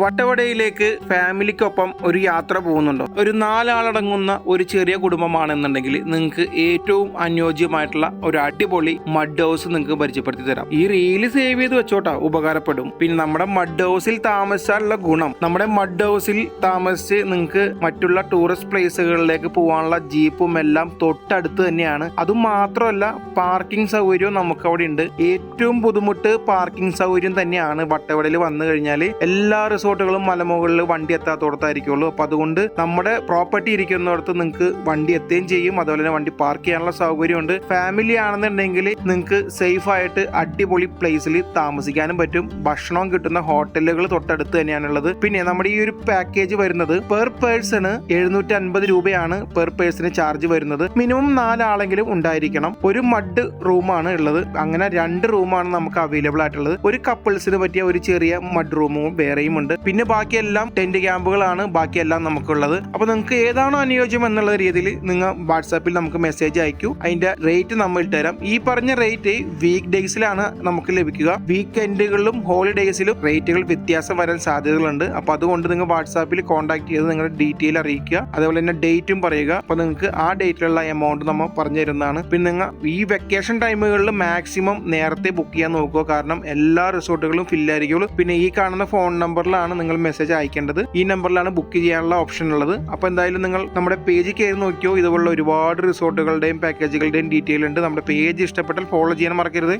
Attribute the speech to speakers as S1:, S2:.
S1: വട്ടവടയിലേക്ക് ഫാമിലിക്കൊപ്പം ഒരു യാത്ര പോകുന്നുണ്ടോ? ഒരു നാലാളടങ്ങുന്ന ഒരു ചെറിയ കുടുംബമാണെന്നുണ്ടെങ്കിൽ നിങ്ങൾക്ക് ഏറ്റവും അനുയോജ്യമായിട്ടുള്ള ഒരു അടിപൊളി മഡ് ഹൗസ് നിങ്ങൾക്ക് പരിചയപ്പെടുത്തി തരാം. ഈ റീൽ സേവ് ചെയ്ത് വെച്ചോട്ടാ ഉപകാരപ്പെടും. പിന്നെ നമ്മുടെ മഡ് ഹൗസിൽ താമസിച്ചാലുള്ള ഗുണം നമ്മുടെ മഡ് ഹൗസിൽ താമസിച്ച് നിങ്ങൾക്ക് മറ്റുള്ള ടൂറിസ്റ്റ് പ്ലേസുകളിലേക്ക് പോകാനുള്ള ജീപ്പും എല്ലാം തൊട്ടടുത്ത് തന്നെയാണ്. അതും മാത്രമല്ല പാർക്കിംഗ് സൗകര്യവും നമുക്ക് അവിടെ ഉണ്ട് ഏറ്റവും ബുദ്ധിമുട്ട് പാർക്കിംഗ് സൗകര്യം തന്നെയാണ് വട്ടവടയിൽ വന്നു കഴിഞ്ഞാൽ എല്ലാ റിസോർട്ടുകളും മലമുകളിൽ വണ്ടി എത്താത്തോടത്തായിരിക്കുള്ളൂ. അപ്പൊ അതുകൊണ്ട് നമ്മുടെ പ്രോപ്പർട്ടി ഇരിക്കുന്നിടത്ത് നിങ്ങൾക്ക് വണ്ടി എത്തുകയും ചെയ്യും. അതുപോലെ തന്നെ വണ്ടി പാർക്ക് ചെയ്യാനുള്ള സൗകര്യമുണ്ട്. ഫാമിലി ആണെന്നുണ്ടെങ്കിൽ നിങ്ങൾക്ക് സേഫ് ആയിട്ട് അടിപൊളി പ്ലേസിൽ താമസിക്കാനും പറ്റും. ഭക്ഷണവും കിട്ടുന്ന ഹോട്ടലുകൾ തൊട്ടടുത്ത് തന്നെയാണുള്ളത് പിന്നെ നമ്മുടെ ഈ ഒരു പാക്കേജ് വരുന്നത് പെർ പേഴ്സണ് എഴുന്നൂറ്റി അൻപത് രൂപയാണ് പെർ പേഴ്സണ് ചാർജ് വരുന്നത്. മിനിമം നാലാളെങ്കിലും ഉണ്ടായിരിക്കണം. ഒരു മഡ് റൂമാണ് ഉള്ളത്. അങ്ങനെ രണ്ട് റൂമാണ് നമുക്ക് അവൈലബിൾ ആയിട്ടുള്ളത്. ഒരു കപ്പിൾസിന് പറ്റിയ ഒരു ചെറിയ മഡ് റൂമും വേറെയും ഉണ്ട്. പിന്നെ ബാക്കിയെല്ലാം ടെന്റ് ക്യാമ്പുകളാണ് ബാക്കിയെല്ലാം നമുക്കുള്ളത്. അപ്പൊ നിങ്ങൾക്ക് ഏതാണോ അനുയോജ്യം എന്നുള്ള രീതിയിൽ നിങ്ങൾ വാട്സാപ്പിൽ നമുക്ക് മെസ്സേജ് അയക്കൂ. അതിന്റെ റേറ്റ് നമ്മൾ ഇട്ടുതരാം ഈ പറഞ്ഞ റേറ്റ് വീക്ക് ഡേയ്സിലാണ് നമുക്ക് ലഭിക്കുക. വീക്കെൻഡുകളിലും ഹോളിഡേയ്സിലും റേറ്റുകൾ വ്യത്യാസം വരാൻ സാധ്യതകളുണ്ട്. അപ്പൊ അതുകൊണ്ട് നിങ്ങൾ വാട്സാപ്പിൽ കോൺടാക്ട് ചെയ്ത് നിങ്ങളുടെ ഡീറ്റെയിൽ അറിയിക്കുക. അതേപോലെ തന്നെ ഡേറ്റും പറയുക. അപ്പൊ നിങ്ങൾക്ക് ആ ഡേറ്റിലുള്ള എമൗണ്ട് നമ്മൾ പറഞ്ഞു തരുന്നതാണ്. പിന്നെ നിങ്ങൾ ഈ വെക്കേഷൻ ടൈമുകളിൽ മാക്സിമം നേരത്തെ ബുക്ക് ചെയ്യാൻ നോക്കുക. കാരണം എല്ലാ റിസോർട്ടുകളും ഫില്ലായിരിക്കുള്ളൂ പിന്നെ ഈ കാണുന്ന ഫോൺ നമ്പറിലാണ് നിങ്ങൾ മെസ്സേജ് അയക്കേണ്ടത്. ഈ നമ്പറിലാണ് ബുക്ക് ചെയ്യാനുള്ള ഓപ്ഷൻ ഉള്ളത്. അപ്പോൾ എന്തായാലും നിങ്ങൾ നമ്മുടെ പേജിൽ കയറി നോക്കിയോ? ഇതുപോലുള്ള ഒരുപാട് റിസോർട്ടുകളുടെയും പാക്കേജുകളുടെയും ഡീറ്റെയിൽ ഉണ്ട്. നമ്മുടെ പേജ് ഇഷ്ടപ്പെട്ടാൽ ഫോളോ ചെയ്യാൻ മറക്കരുത്.